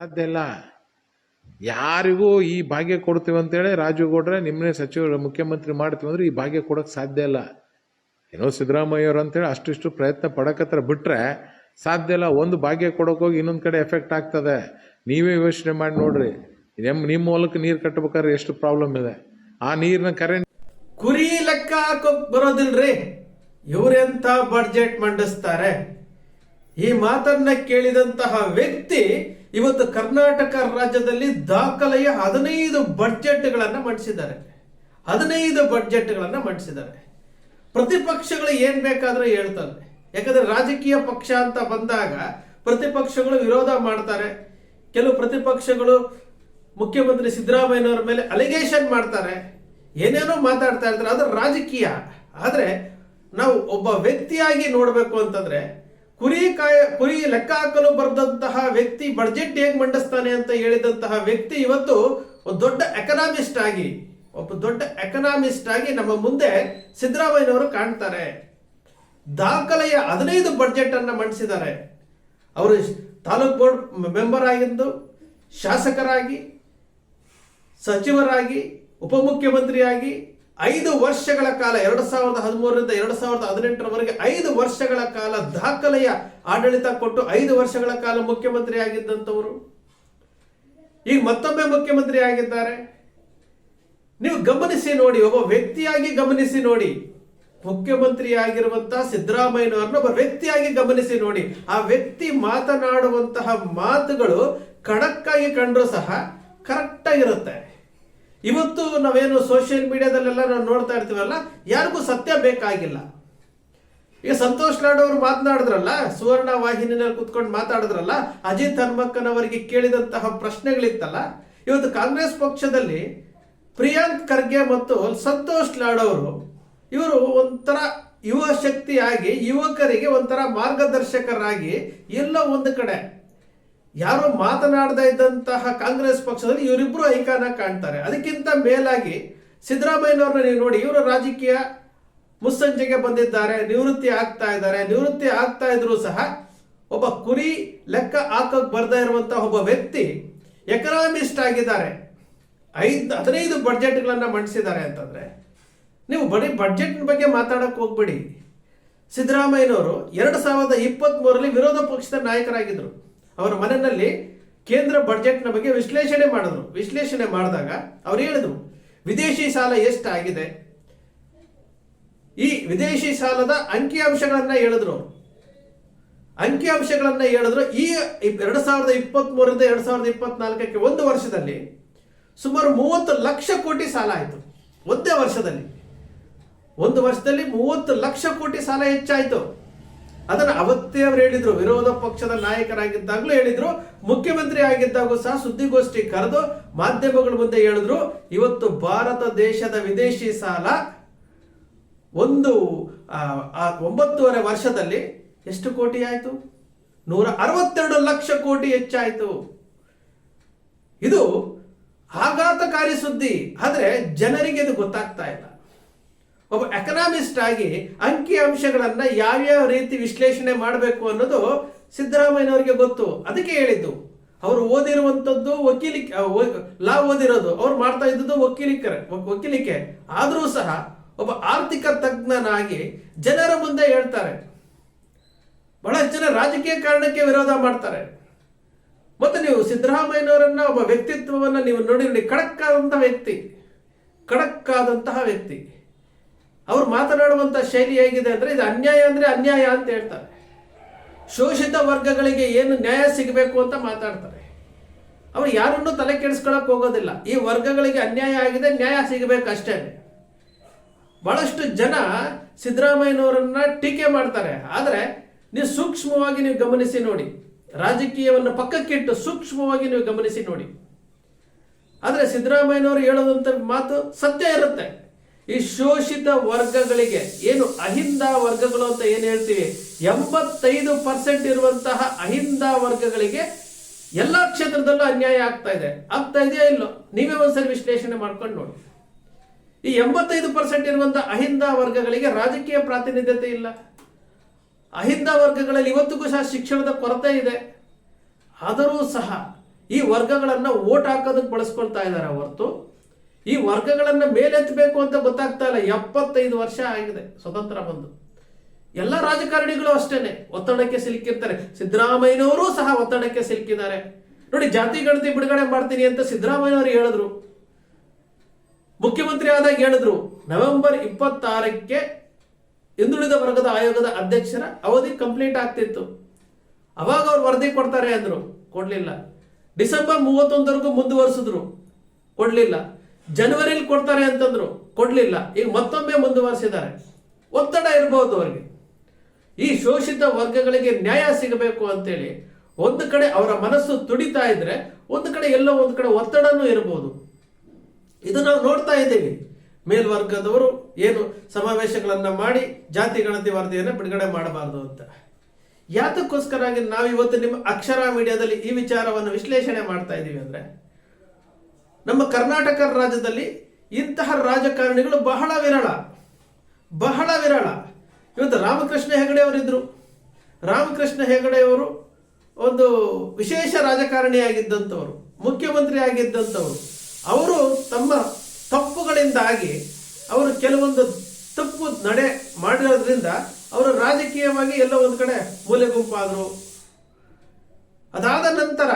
ಇಲ್ಲ ಯಾರಿಗೂ ಈ ಭಾಗ್ಯ ಕೊಡ್ತೀವಿ ಅಂತೇಳಿ ರಾಜು ಗೌಡ್ರೆ ನಿಮ್ಮನ್ನೇ ಸಚಿವರು ಮುಖ್ಯಮಂತ್ರಿ ಮಾಡ್ತೀವಿ ಅಂದ್ರೆ ಈ ಭಾಗ್ಯ ಕೊಡೋಕೆ ಸಾಧ್ಯ ಇಲ್ಲ. ಏನೋ ಸಿದ್ದರಾಮಯ್ಯವ್ರು ಅಂತೇಳಿ ಅಷ್ಟಿಷ್ಟು ಪ್ರಯತ್ನ ಪಡಕತ್ರ ಬಿಟ್ರೆ ಸಾಧ್ಯ ಇಲ್ಲ. ಒಂದು ಭಾಗ್ಯ ಕೊಡೋಕೆ ಹೋಗಿ ಇನ್ನೊಂದು ಕಡೆ ಎಫೆಕ್ಟ್ ಆಗ್ತದೆ. ನೀವೇ ಯೋಚನೆ ಮಾಡಿ ನೋಡ್ರಿ. ನಿಮ್ಮ ನಿಮ್ಮ ಮೂಲಕ ನೀರು ಕಟ್ಟಬೇಕಾದ್ರೆ ಎಷ್ಟು ಪ್ರಾಬ್ಲಮ್ ಇದೆ. ಆ ನೀರಿನ ಕರೆಂಟ್ ಕುರಿ ಲೆಕ್ಕ ಹಾಕೋಕ್ ಬರೋದಿಲ್ರಿ. ಇವರೆಂತ ಬಡ್ಜೆಟ್ ಮಂಡಿಸ್ತಾರೆ? ಈ ಮಾತನ್ನ ಕೇಳಿದಂತಹ ವ್ಯಕ್ತಿ ಇವತ್ತು ಕರ್ನಾಟಕ ರಾಜ್ಯದಲ್ಲಿ ದಾಖಲೆಯ ಹದಿನೈದು ಬಡ್ಜೆಟ್ಗಳನ್ನ ಮಂಡಿಸಿದ್ದಾರೆ. ಹದಿನೈದು ಬಡ್ಜೆಟ್ಗಳನ್ನ ಮಂಡಿಸಿದ್ದಾರೆ. ಪ್ರತಿಪಕ್ಷಗಳು ಏನ್ ಬೇಕಾದ್ರೂ ಹೇಳ್ತಾರೆ. ಯಾಕಂದ್ರೆ ರಾಜಕೀಯ ಪಕ್ಷ ಅಂತ ಬಂದಾಗ ಪ್ರತಿಪಕ್ಷಗಳು ವಿರೋಧ ಮಾಡ್ತಾರೆ. ಕೆಲವು ಪ್ರತಿಪಕ್ಷಗಳು ಮುಖ್ಯಮಂತ್ರಿ ಸಿದ್ದರಾಮಯ್ಯನವರ ಮೇಲೆ ಅಲಿಗೇಷನ್ ಮಾಡ್ತಾರೆ. ಏನೇನೋ ಮಾತಾಡ್ತಾ ಇರ್ತಾರೆ. ಅದು ರಾಜಕೀಯ. ಆದರೆ ನಾವು ಒಬ್ಬ ವ್ಯಕ್ತಿಯಾಗಿ ನೋಡಬೇಕು ಅಂತಂದ್ರೆ ಕುರಿ ಕಾಯ, ಕುರಿ ಲೆಕ್ಕ ಹಾಕಲು ಬರೆದಂತಹ ವ್ಯಕ್ತಿ ಬಡ್ಜೆಟ್ ಹೇಗೆ ಮಂಡಿಸ್ತಾನೆ ಅಂತ ಹೇಳಿದಂತಹ ವ್ಯಕ್ತಿ ಇವತ್ತು ಒಂದು ದೊಡ್ಡ ಎಕನಾಮಿಸ್ಟ್ ಆಗಿ, ಒಬ್ಬ ದೊಡ್ಡ ಎಕನಾಮಿಸ್ಟ್ ಆಗಿ ನಮ್ಮ ಮುಂದೆ ಸಿದ್ದರಾಮಯ್ಯನವರು ಕಾಣ್ತಾರೆ. ದಾಖಲೆಯ ಹದಿನೈದು ಬಡ್ಜೆಟ್ ಅನ್ನ ಮಂಡಿಸಿದ್ದಾರೆ. ಅವರು ತಾಲೂಕ್ ಬೋರ್ಡ್ ಮೆಂಬರ್ ಆಗಿದ್ದು, ಶಾಸಕರಾಗಿ, ಸಚಿವರಾಗಿ, ಉಪಮುಖ್ಯಮಂತ್ರಿಯಾಗಿ ಐದು ವರ್ಷಗಳ ಕಾಲ, ಎರಡು ಸಾವಿರದ ಹದಿಮೂರರಿಂದ ಎರಡು ಸಾವಿರದ ಹದಿನೆಂಟರವರೆಗೆ ಐದು ವರ್ಷಗಳ ಕಾಲ ದಾಖಲೆಯ ಆಡಳಿತ ಕೊಟ್ಟು ಐದು ವರ್ಷಗಳ ಕಾಲ ಮುಖ್ಯಮಂತ್ರಿ ಆಗಿದ್ದಂಥವರು. ಈಗ ಮತ್ತೊಮ್ಮೆ ಮುಖ್ಯಮಂತ್ರಿ ಆಗಿದ್ದಾರೆ. ನೀವು ಗಮನಿಸಿ ನೋಡಿ, ಒಬ್ಬ ವ್ಯಕ್ತಿಯಾಗಿ ಗಮನಿಸಿ ನೋಡಿ. ಮುಖ್ಯಮಂತ್ರಿ ಆಗಿರುವಂತಹ ಸಿದ್ದರಾಮಯ್ಯನವರನ್ನ ಒಬ್ಬ ವ್ಯಕ್ತಿಯಾಗಿ ಗಮನಿಸಿ ನೋಡಿ. ಆ ವ್ಯಕ್ತಿ ಮಾತನಾಡುವಂತಹ ಮಾತುಗಳು ಖಡಕ್ಕಾಗಿ ಕಂಡ್ರೂ ಸಹ ಕರೆಕ್ಟ್ ಆಗಿರುತ್ತೆ ಇವತ್ತು ನಾವೇನು ಸೋಷಿಯಲ್ ಮೀಡಿಯಾದಲ್ಲೆಲ್ಲ ನಾವು ನೋಡ್ತಾ ಇರ್ತೀವಲ್ಲ, ಯಾರಿಗೂ ಸತ್ಯ ಬೇಕಾಗಿಲ್ಲ. ಈಗ ಸಂತೋಷ್ ಲಾಡ್ ಅವರು ಮಾತನಾಡಿದ್ರಲ್ಲ, ಸುವರ್ಣ ವಾಹಿನಿಯಲ್ಲಿ ಕುತ್ಕೊಂಡು ಮಾತಾಡಿದ್ರಲ್ಲ, ಅಜಿತ್ ಹನ್ಮಕ್ಕನವರಿಗೆ ಕೇಳಿದಂತಹ ಪ್ರಶ್ನೆಗಳಿತ್ತಲ್ಲ, ಇವತ್ತು ಕಾಂಗ್ರೆಸ್ ಪಕ್ಷದಲ್ಲಿ ಪ್ರಿಯಾಂಕ್ ಖರ್ಗೆ ಮತ್ತು ಸಂತೋಷ್ ಲಾಡ್ ಅವರು, ಇವರು ಒಂಥರ ಯುವ ಶಕ್ತಿಯಾಗಿ, ಯುವಕರಿಗೆ ಒಂಥರ ಮಾರ್ಗದರ್ಶಕರಾಗಿ ಎಲ್ಲೋ ಒಂದು ಕಡೆ ಯಾರೋ ಮಾತನಾಡದೇ ಇದ್ದಂತಹ ಕಾಂಗ್ರೆಸ್ ಪಕ್ಷದಲ್ಲಿ ಇವರಿಬ್ರು ಐಕಾನ ಕಾಣ್ತಾರೆ. ಅದಕ್ಕಿಂತ ಮೇಲಾಗಿ ಸಿದ್ದರಾಮಯ್ಯನವ್ರನ್ನ ನೀವು ನೋಡಿ, ಇವರು ರಾಜಕೀಯ ಮುಸ್ಸಂಜೆಗೆ ಬಂದಿದ್ದಾರೆ, ನಿವೃತ್ತಿ ಆಗ್ತಾ ಇದ್ದಾರೆ. ನಿವೃತ್ತಿ ಆಗ್ತಾ ಇದ್ರು ಸಹ ಒಬ್ಬ ಕುರಿ ಲೆಕ್ಕ ಹಾಕಕ್ ಬರ್ದೇ ಇರುವಂತಹ ಒಬ್ಬ ವ್ಯಕ್ತಿ ಎಕನಾಮಿಸ್ಟ್ ಆಗಿದ್ದಾರೆ. ಐದು, ಹದಿನೈದು ಬಡ್ಜೆಟ್ಗಳನ್ನು ಮಂಡಿಸಿದ್ದಾರೆ ಅಂತಂದ್ರೆ, ನೀವು ಬರೀ ಬಡ್ಜೆಟ್ ಬಗ್ಗೆ ಮಾತಾಡಕ್ ಹೋಗ್ಬೇಡಿ. ಸಿದ್ದರಾಮಯ್ಯನವರು ಎರಡು ಸಾವಿರದ ಇಪ್ಪತ್ತ್ ಮೂರರಲ್ಲಿ ವಿರೋಧ ಪಕ್ಷದ ನಾಯಕರಾಗಿದ್ದರು ಅವರ ಮನೆಯಲ್ಲಿ ಕೇಂದ್ರ ಬಜೆಟ್ನ ಬಗ್ಗೆ ವಿಶ್ಲೇಷಣೆ ಮಾಡಿದ್ರು. ವಿಶ್ಲೇಷಣೆ ಮಾಡಿದಾಗ ಅವ್ರು ಹೇಳಿದ್ರು, ವಿದೇಶಿ ಸಾಲ ಎಷ್ಟಾಗಿದೆ? ಈ ವಿದೇಶಿ ಸಾಲದ ಅಂಕಿಅಂಶಗಳನ್ನ ಹೇಳಿದ್ರು ಅಂಕಿ ಅಂಕಿಅಂಶಗಳನ್ನ ಹೇಳಿದ್ರು, ಈ ಎರಡು ಸಾವಿರದ ಇಪ್ಪತ್ತ್ ಮೂರರಿಂದ ಎರಡು ಸಾವಿರದ ಇಪ್ಪತ್ನಾಲ್ಕಕ್ಕೆ ಒಂದು ವರ್ಷದಲ್ಲಿ ಸುಮಾರು ಮೂವತ್ತು ಲಕ್ಷ ಕೋಟಿ ಸಾಲ ಆಯಿತು. ಒಂದೇ ವರ್ಷದಲ್ಲಿ. ಒಂದು ವರ್ಷದಲ್ಲಿ ಮೂವತ್ತು ಲಕ್ಷ ಕೋಟಿ ಸಾಲ ಹೆಚ್ಚಾಯಿತು. ಅದನ್ನು ಅವತ್ತೇ ಅವರು ಹೇಳಿದ್ರು. ವಿರೋಧ ಪಕ್ಷದ ನಾಯಕರಾಗಿದ್ದಾಗಲೂ ಹೇಳಿದ್ರು. ಮುಖ್ಯಮಂತ್ರಿ ಆಗಿದ್ದಾಗೂ ಸಹ ಸುದ್ದಿಗೋಷ್ಠಿ ಕರೆದು ಮಾಧ್ಯಮಗಳ ಮುಂದೆ ಹೇಳಿದ್ರು. ಇವತ್ತು ಭಾರತ ದೇಶದ ವಿದೇಶಿ ಸಾಲ ಒಂದು ಒಂಬತ್ತೂವರೆ ವರ್ಷದಲ್ಲಿ ಎಷ್ಟು ಕೋಟಿ ಆಯಿತು? ನೂರ ಅರವತ್ತೆರಡು ಲಕ್ಷ ಕೋಟಿ ಹೆಚ್ಚಾಯಿತು. ಇದು ಆಘಾತಕಾರಿ ಸುದ್ದಿ. ಆದರೆ ಜನರಿಗೆ ಇದು ಗೊತ್ತಾಗ್ತಾ ಇಲ್ಲ. ಒಬ್ಬ ಎಕನಾಮಿಸ್ಟ್ ಆಗಿ ಅಂಕಿ ಅಂಶಗಳನ್ನ ಯಾವ್ಯಾವ ರೀತಿ ವಿಶ್ಲೇಷಣೆ ಮಾಡಬೇಕು ಅನ್ನೋದು ಸಿದ್ದರಾಮಯ್ಯನವರಿಗೆ ಗೊತ್ತು. ಅದಕ್ಕೆ ಹೇಳಿದ್ದು. ಅವರು ಓದಿರುವಂಥದ್ದು ವಕೀಲಿಕೆ ಲಾ ಓದಿರೋದು. ಅವ್ರು ಮಾಡ್ತಾ ಇದ್ದದ್ದು ವಕೀಲಿಕರೆ, ವಕೀಲಿಕೆ. ಆದರೂ ಸಹ ಒಬ್ಬ ಆರ್ಥಿಕ ತಜ್ಞನಾಗಿ ಜನರ ಮುಂದೆ ಹೇಳ್ತಾರೆ. ಬಹಳ ಜನ ರಾಜಕೀಯ ಕಾರಣಕ್ಕೆ ವಿರೋಧ ಮಾಡ್ತಾರೆ. ಮತ್ತೆ ನೀವು ಸಿದ್ದರಾಮಯ್ಯನವರನ್ನ ಒಬ್ಬ ವ್ಯಕ್ತಿತ್ವವನ್ನ ನೀವು ನೋಡಿ ನೋಡಿ ವ್ಯಕ್ತಿ. ಖಡಕ್ಕಾದಂತಹ ವ್ಯಕ್ತಿ. ಅವ್ರು ಮಾತನಾಡುವಂತ ಶೈಲಿ ಹೇಗಿದೆ ಅಂದ್ರೆ ಇದು ಅನ್ಯಾಯ ಅಂದ್ರೆ ಅನ್ಯಾಯ ಅಂತ ಹೇಳ್ತಾರೆ. ಶೋಷಿತ ವರ್ಗಗಳಿಗೆ ಏನು ನ್ಯಾಯ ಸಿಗಬೇಕು ಅಂತ ಮಾತಾಡ್ತಾರೆ. ಅವ್ರು ಯಾರನ್ನೂ ತಲೆ ಕೆಡಿಸ್ಕೊಳಕ್ಕೆ ಹೋಗೋದಿಲ್ಲ. ಈ ವರ್ಗಗಳಿಗೆ ಅನ್ಯಾಯ ಆಗಿದೆ, ನ್ಯಾಯ ಸಿಗಬೇಕು ಅಷ್ಟೇ. ಬಹಳಷ್ಟು ಜನ ಸಿದ್ದರಾಮಯ್ಯನವರನ್ನ ಟೀಕೆ ಮಾಡ್ತಾರೆ. ಆದರೆ ನೀವು ಸೂಕ್ಷ್ಮವಾಗಿ ನೀವು ಗಮನಿಸಿ ನೋಡಿ. ರಾಜಕೀಯವನ್ನು ಪಕ್ಕಕ್ಕಿಟ್ಟು ಸೂಕ್ಷ್ಮವಾಗಿ ನೀವು ಗಮನಿಸಿ ನೋಡಿ. ಆದರೆ ಸಿದ್ದರಾಮಯ್ಯನವರು ಹೇಳೋದಂತ ಮಾತು ಸತ್ಯ ಇರುತ್ತೆ. ಈ ಶೋಷಿತ ವರ್ಗಗಳಿಗೆ ಏನು ಅಹಿಂದ ವರ್ಗಗಳು ಅಂತ ಏನ್ ಹೇಳ್ತೀವಿ? ಎಂಬತ್ತೈದು ಪರ್ಸೆಂಟ್ ಇರುವಂತಹ ಅಹಿಂದ ವರ್ಗಗಳಿಗೆ ಎಲ್ಲಾ ಕ್ಷೇತ್ರದಲ್ಲೂ ಅನ್ಯಾಯ ಆಗ್ತಾ ಇದೆ. ಆಗ್ತಾ ಇದೆಯಾ ಇಲ್ಲೋ ನೀವೇ ಒಂದ್ಸರಿ ವಿಶ್ಲೇಷಣೆ ಮಾಡ್ಕೊಂಡು ನೋಡಿ. ಈ ಎಂಬತ್ತೈದು ಪರ್ಸೆಂಟ್ ಇರುವಂತಹ ಅಹಿಂದ ವರ್ಗಗಳಿಗೆ ರಾಜಕೀಯ ಪ್ರಾತಿನಿಧ್ಯತೆ ಇಲ್ಲ. ಅಹಿಂದ ವರ್ಗಗಳಲ್ಲಿ ಇವತ್ತಿಗೂ ಸಹ ಶಿಕ್ಷಣದ ಕೊರತೆ ಇದೆ. ಆದರೂ ಸಹ ಈ ವರ್ಗಗಳನ್ನ ಓಟ್ ಹಾಕೋದಕ್ಕೆ ಬಳಸ್ಕೊಳ್ತಾ ಇದ್ದಾರೆ ಹೊರತು. ಈ ವರ್ಗಗಳನ್ನ ಮೇಲೆತ್ತಬೇಕು ಅಂತ ಗೊತ್ತಾಗ್ತಾ ಇಲ್ಲ. ಎಪ್ಪತ್ತೈದು ವರ್ಷ ಆಗಿದೆ ಸ್ವತಂತ್ರ ಬಂದು. ಎಲ್ಲ ರಾಜಕಾರಣಿಗಳು ಅಷ್ಟೇನೆ. ಒತ್ತಡಕ್ಕೆ ಸಿಲುಕಿರ್ತಾರೆ. ಸಿದ್ದರಾಮಯ್ಯನವರು ಸಹ ಒತ್ತಡಕ್ಕೆ ಸಿಲುಕಿದ್ದಾರೆ. ನೋಡಿ, ಜಾತಿ ಗಣತಿ ಬಿಡುಗಡೆ ಮಾಡ್ತೀನಿ ಅಂತ ಸಿದ್ದರಾಮಯ್ಯನವರು ಹೇಳಿದ್ರು. ಮುಖ್ಯಮಂತ್ರಿ ಆದಾಗ ಹೇಳಿದ್ರು, ನವೆಂಬರ್ ಇಪ್ಪತ್ತಾರಕ್ಕೆ ಹಿಂದುಳಿದ ವರ್ಗದ ಆಯೋಗದ ಅಧ್ಯಕ್ಷರ ಅವಧಿ ಕಂಪ್ಲೀಟ್ ಆಗ್ತಿತ್ತು. ಅವಾಗ ಅವ್ರು ವರದಿ ಕೊಡ್ತಾರೆ ಅಂದ್ರು. ಕೊಡ್ಲಿಲ್ಲ. ಡಿಸೆಂಬರ್ ಮೂವತ್ತೊಂದರೆಗೂ ಮುಂದುವರಿಸಿದ್ರು. ಕೊಡ್ಲಿಲ್ಲ. ಜನವರಿಲಿ ಕೊಡ್ತಾರೆ ಅಂತಂದ್ರು. ಕೊಡ್ಲಿಲ್ಲ. ಈಗ ಮತ್ತೊಮ್ಮೆ ಮುಂದುವರೆಸಿದ್ದಾರೆ. ಒತ್ತಡ ಇರಬಹುದು ಅವರಿಗೆ. ಈ ಶೋಷಿತ ವರ್ಗಗಳಿಗೆ ನ್ಯಾಯ ಸಿಗಬೇಕು ಅಂತೇಳಿ ಒಂದು ಕಡೆ ಅವರ ಮನಸ್ಸು ತುಡಿತಾ ಇದ್ರೆ, ಒಂದು ಕಡೆ ಎಲ್ಲೋ ಒಂದು ಕಡೆ ಒತ್ತಡನೂ ಇರಬಹುದು ಇದು ನಾವು ನೋಡ್ತಾ ಇದ್ದೀವಿ. ಮೇಲ್ವರ್ಗದವರು ಏನು ಸಮಾವೇಶಗಳನ್ನು ಮಾಡಿ ಜಾತಿ ಗಣತಿ ವರದಿಯನ್ನು ಬಿಡುಗಡೆ ಮಾಡಬಾರದು ಅಂತ. ಯಾತಕ್ಕೋಸ್ಕರಾಗಿ ನಾವು ಇವತ್ತು ನಿಮ್ಮ ಅಕ್ಷರ ಮೀಡಿಯಾದಲ್ಲಿ ಈ ವಿಚಾರವನ್ನು ವಿಶ್ಲೇಷಣೆ ಮಾಡ್ತಾ ಇದ್ದೀವಿ ಅಂದ್ರೆ ನಮ್ಮ ಕರ್ನಾಟಕ ರಾಜ್ಯದಲ್ಲಿ ಇಂತಹ ರಾಜಕಾರಣಿಗಳು ಬಹಳ ವಿರಳ ಬಹಳ ವಿರಳ. ಇವತ್ತು ರಾಮಕೃಷ್ಣ ಹೆಗಡೆ ಅವರಿದ್ರು. ರಾಮಕೃಷ್ಣ ಹೆಗಡೆ ಅವರು ಒಂದು ವಿಶೇಷ ರಾಜಕಾರಣಿಯಾಗಿದ್ದಂಥವರು ಮುಖ್ಯಮಂತ್ರಿ ಆಗಿದ್ದಂಥವರು. ಅವರು ತಮ್ಮ ತಪ್ಪುಗಳಿಂದಾಗಿ ಅವರು ಕೆಲವೊಂದು ತಪ್ಪು ನಡೆ ಮಾಡಿರೋದ್ರಿಂದ ಅವರು ರಾಜಕೀಯವಾಗಿ ಎಲ್ಲೋ ಒಂದು ಕಡೆ ಮೂಲೆ ಗುಂಪಾದರು ಅದಾದ ನಂತರ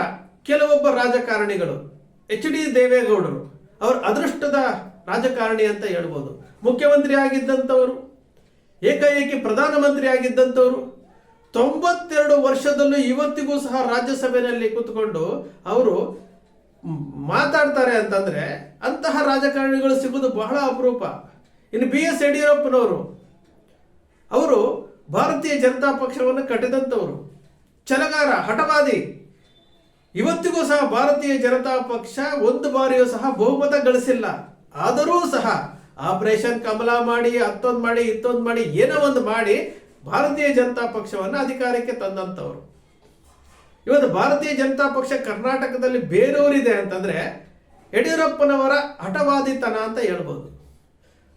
ಕೆಲವೊಬ್ಬ ರಾಜಕಾರಣಿಗಳು ಎಚ್ ಡಿ ದೇವೇಗೌಡರು, ಅವರು ಅದೃಷ್ಟದ ರಾಜಕಾರಣಿ ಅಂತ ಹೇಳ್ಬೋದು. ಮುಖ್ಯಮಂತ್ರಿ ಆಗಿದ್ದಂಥವರು, ಏಕಾಏಕಿ ಪ್ರಧಾನಮಂತ್ರಿ ಆಗಿದ್ದಂಥವರು, ತೊಂಬತ್ತೆರಡು ವರ್ಷದಲ್ಲೂ ಇವತ್ತಿಗೂ ಸಹ ರಾಜ್ಯಸಭೆಯಲ್ಲಿ ಕೂತ್ಕೊಂಡು ಅವರು ಮಾತಾಡ್ತಾರೆ ಅಂತಂದ್ರೆ ಅಂತಹ ರಾಜಕಾರಣಿಗಳು ಸಿಗುವುದು ಬಹಳ ಅಪರೂಪ. ಇನ್ನು ಬಿ ಎಸ್ ಯಡಿಯೂರಪ್ಪನವರು, ಅವರು ಭಾರತೀಯ ಜನತಾ ಪಕ್ಷವನ್ನು ಕಟ್ಟಿದಂಥವರು. ಚಲಗಾರ ಹಠವಾದಿ ಇವತ್ತಿಗೂ ಸಹ ಭಾರತೀಯ ಜನತಾ ಪಕ್ಷ ಒಂದು ಬಾರಿಯೂ ಸಹ ಬಹುಮತ ಗಳಿಸಿಲ್ಲ. ಆದರೂ ಸಹ ಆಪರೇಷನ್ ಕಮಲ ಮಾಡಿ, ಹತ್ತೊಂದು ಮಾಡಿ, ಇತ್ತೊಂದು ಮಾಡಿ, ಏನೋ ಒಂದು ಮಾಡಿ ಭಾರತೀಯ ಜನತಾ ಪಕ್ಷವನ್ನು ಅಧಿಕಾರಕ್ಕೆ ತಂದಂಥವ್ರು. ಇವತ್ತು ಭಾರತೀಯ ಜನತಾ ಪಕ್ಷ ಕರ್ನಾಟಕದಲ್ಲಿ ಬೇರೂರಿದೆ ಅಂತಂದ್ರೆ ಯಡಿಯೂರಪ್ಪನವರ ಹಠವಾದಿತನ ಅಂತ ಹೇಳ್ಬೋದು.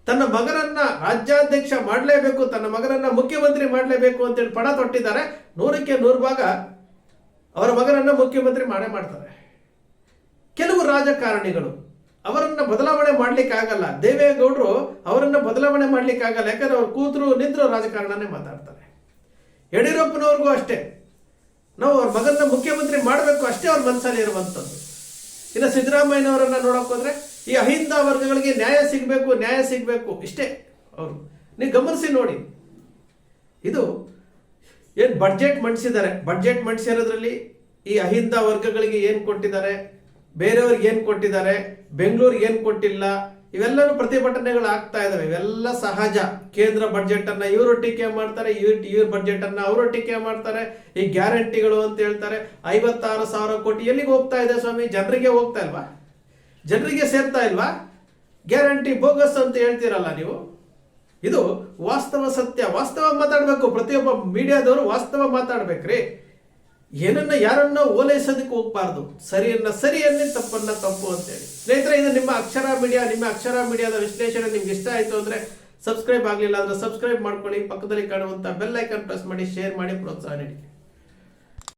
ತನ್ನ ಮಗನನ್ನ ರಾಜ್ಯಾಧ್ಯಕ್ಷ ಮಾಡಲೇಬೇಕು, ತನ್ನ ಮಗನನ್ನ ಮುಖ್ಯಮಂತ್ರಿ ಮಾಡಲೇಬೇಕು ಅಂತೇಳಿ ಪಣ ತೊಟ್ಟಿದ್ದಾರೆ. ನೂರಕ್ಕೆ ನೂರು ಭಾಗ ಅವರ ಮಗನನ್ನ ಮುಖ್ಯಮಂತ್ರಿ ಮಾಡೇ ಮಾಡ್ತಾರೆ. ಕೆಲವು ರಾಜಕಾರಣಿಗಳು ಅವರನ್ನ ಬದಲಾವಣೆ ಮಾಡ್ಲಿಕ್ಕೆ ಆಗಲ್ಲ. ದೇವೇಗೌಡರು ಅವರನ್ನ ಬದಲಾವಣೆ ಮಾಡ್ಲಿಕ್ಕೆ ಆಗಲ್ಲ. ಯಾಕಂದ್ರೆ ಅವ್ರು ಕೂತರು ನಿಂತರು ರಾಜಕಾರಣನೇ ಮಾತಾಡ್ತಾರೆ. ಯಡಿಯೂರಪ್ಪನವ್ರಿಗೂ ಅಷ್ಟೇ. ನಾವು ಅವ್ರ ಮಗನ್ನ ಮುಖ್ಯಮಂತ್ರಿ ಮಾಡಬೇಕು ಅಷ್ಟೇ ಅವ್ರ ಮನಸ್ಸಲ್ಲಿ ಇರುವಂಥದ್ದು. ಇನ್ನು ಸಿದ್ದರಾಮಯ್ಯನವರನ್ನ ನೋಡಕ್ ಹೋದ್ರೆ ಈ ಅಹಿಂದ ವರ್ಗಗಳಿಗೆ ನ್ಯಾಯ ಸಿಗಬೇಕು ನ್ಯಾಯ ಸಿಗಬೇಕು, ಇಷ್ಟೇ. ಅವರು. ನೀವು ಗಮನಿಸಿ ನೋಡಿ. ಇದು ಏನು ಬಡ್ಜೆಟ್ ಮಂಡಿಸಿದ್ದಾರೆ. ಬಡ್ಜೆಟ್ ಮಂಡಿಸಿರೋದ್ರಲ್ಲಿ ಈ ಅಹಿಂದ ವರ್ಗಗಳಿಗೆ ಏನು ಕೊಟ್ಟಿದ್ದಾರೆ? ಬೇರೆಯವ್ರಿಗೆ ಏನು ಕೊಟ್ಟಿದ್ದಾರೆ? ಬೆಂಗಳೂರಿಗೆ ಏನು ಕೊಟ್ಟಿಲ್ಲ? ಇವೆಲ್ಲನೂ ಪ್ರತಿಭಟನೆಗಳು ಆಗ್ತಾ ಇದಾವೆ. ಇವೆಲ್ಲ ಸಹಜ. ಕೇಂದ್ರ ಬಡ್ಜೆಟ್ ಅನ್ನ ಇವರು ಟೀಕೆ ಮಾಡ್ತಾರೆ ಇವ್ರ ಇವ್ರ ಬಡ್ಜೆಟ್ ಅನ್ನ ಅವರು ಟೀಕೆ ಮಾಡ್ತಾರೆ. ಈ ಗ್ಯಾರಂಟಿಗಳು ಅಂತ ಹೇಳ್ತಾರೆ. ಐವತ್ತಾರು ಸಾವಿರ ಕೋಟಿ ಎಲ್ಲಿಗೆ ಹೋಗ್ತಾ ಇದೆ ಸ್ವಾಮಿ? ಜನರಿಗೆ ಹೋಗ್ತಾ ಇಲ್ವಾ? ಜನರಿಗೆ ಸೇರ್ತಾ ಇಲ್ವಾ? ಗ್ಯಾರಂಟಿ ಬೋಗಸ್ ಅಂತ ಹೇಳ್ತೀರಲ್ಲ ನೀವು? ಇದು ವಾಸ್ತವ ಸತ್ಯ, ವಾಸ್ತವ ಮಾತಾಡಬೇಕು. ಪ್ರತಿಯೊಬ್ಬ ಮೀಡಿಯಾದವರು ವಾಸ್ತವ ಮಾತಾಡ್ಬೇಕ್ರಿ. ಏನನ್ನ ಯಾರನ್ನ ಓಲೈಸೋದಕ್ಕೆ ಹೋಗ್ಬಾರ್ದು. ಸರಿಯನ್ನ ಸರಿಯನ್ನೇ ತಪ್ಪನ್ನ ತಪ್ಪು ಅಂತೇಳಿ. ಸ್ನೇಹಿತರೆ, ಇದು ನಿಮ್ಮ ಅಕ್ಷರ ಮೀಡಿಯಾ, ನಿಮ್ಮ ಅಕ್ಷರ ಮೀಡಿಯಾದ ವಿಶ್ಲೇಷಣೆ ನಿಮ್ಗೆ ಇಷ್ಟ ಆಯ್ತು ಅಂದ್ರೆ ಸಬ್ಸ್ಕ್ರೈಬ್ ಆಗಲಿಲ್ಲ ಅಂದ್ರೆ ಸಬ್ಸ್ಕ್ರೈಬ್ ಮಾಡ್ಕೊಳ್ಳಿ. ಪಕ್ಕದಲ್ಲಿ ಕಾಣುವಂತ ಬೆಲ್ ಐಕನ್ ಪ್ರೆಸ್ ಮಾಡಿ, ಶೇರ್ ಮಾಡಿ, ಪ್ರೋತ್ಸಾಹ ನೀಡಿ.